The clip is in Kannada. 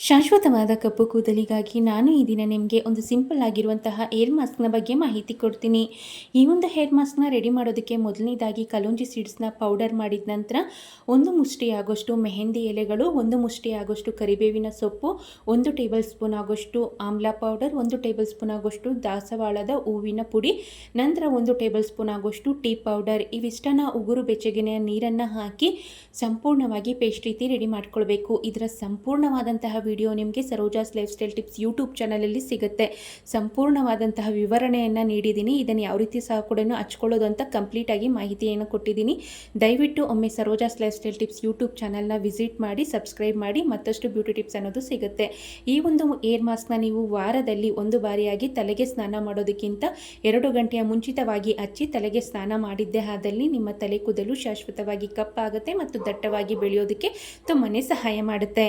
ಶಾಶ್ವತವಾದ ಕಪ್ಪು ಕೂದಲಿಗಾಗಿ ನಾನು ಈ ದಿನ ನಿಮಗೆ ಒಂದು ಸಿಂಪಲ್ ಆಗಿರುವಂತಹ ಏರ್ ಮಾಸ್ಕ್ನ ಬಗ್ಗೆ ಮಾಹಿತಿ ಕೊಡ್ತೀನಿ. ಈ ಒಂದು ಹೇರ್ ಮಾಸ್ಕ್ನ ರೆಡಿ ಮಾಡೋದಕ್ಕೆ ಮೊದಲನೇದಾಗಿ ಕಲೋಂಜಿ ಸೀಡ್ಸ್ನ ಪೌಡರ್ ಮಾಡಿದ ನಂತರ ಒಂದು ಮುಷ್ಟಿ ಆಗೋಷ್ಟು ಮೆಹಂದಿ ಎಲೆಗಳು, ಒಂದು ಮುಷ್ಟಿ ಆಗೋಷ್ಟು ಕರಿಬೇವಿನ ಸೊಪ್ಪು, ಒಂದು ಟೇಬಲ್ ಸ್ಪೂನ್ ಆಗೋಷ್ಟು ಆಮ್ಲ ಪೌಡರ್ ಒಂದು ಟೇಬಲ್ ಸ್ಪೂನ್ ಆಗೋಷ್ಟು ದಾಸವಾಳದ ಹೂವಿನ ಪುಡಿ, ನಂತರ ಒಂದು ಟೇಬಲ್ ಸ್ಪೂನ್ ಆಗೋಷ್ಟು ಟೀ ಪೌಡರ್ ಇವಿಷ್ಟನ್ನು ಉಗುರು ಬೆಚ್ಚಗಿನ ನೀರನ್ನು ಹಾಕಿ ಸಂಪೂರ್ಣವಾಗಿ ಪೇಸ್ಟ್ ರೀತಿ ರೆಡಿ ಮಾಡ್ಕೊಳ್ಬೇಕು. ಇದರ ಸಂಪೂರ್ಣವಾದಂತಹ ವಿಡಿಯೋ ನಿಮಗೆ Saroja's life style tips YouTube ಚಾನಲಲ್ಲಿ ಸಿಗುತ್ತೆ. ಸಂಪೂರ್ಣವಾದಂತಹ ವಿವರಣೆಯನ್ನು ನೀಡಿದ್ದೀನಿ. ಇದನ್ನು ಯಾವ ರೀತಿ ಸಹ ಕೂಡ ಹಚ್ಕೊಳ್ಳೋದು ಅಂತ ಕಂಪ್ಲೀಟಾಗಿ ಮಾಹಿತಿಯನ್ನು ಕೊಟ್ಟಿದ್ದೀನಿ. ದಯವಿಟ್ಟು ಒಮ್ಮೆ Saroja's life style tips YouTube ಚಾನಲ್ನ ವಿಸಿಟ್ ಮಾಡಿ, ಸಬ್ಸ್ಕ್ರೈಬ್ ಮಾಡಿ, ಮತ್ತಷ್ಟು ಬ್ಯೂಟಿ ಟಿಪ್ಸ್ ಅನ್ನೋದು ಸಿಗುತ್ತೆ. ಈ ಒಂದು ಏರ್ ಮಾಸ್ಕ್ನ ನೀವು ವಾರದಲ್ಲಿ ಒಂದು ಬಾರಿಯಾಗಿ ತಲೆಗೆ ಸ್ನಾನ ಮಾಡೋದಕ್ಕಿಂತ ಎರಡು ಗಂಟೆಯ ಮುಂಚಿತವಾಗಿ ಹಚ್ಚಿ ತಲೆಗೆ ಸ್ನಾನ ಮಾಡಿದ್ದೇ ಆದಲ್ಲಿ ನಿಮ್ಮ ತಲೆ ಕೂದಲು ಶಾಶ್ವತವಾಗಿ ಕಪ್ಪಾಗುತ್ತೆ ಮತ್ತು ದಟ್ಟವಾಗಿ ಬೆಳೆಯೋದಕ್ಕೆ ತುಂಬಾ ಸಹಾಯ ಮಾಡುತ್ತೆ.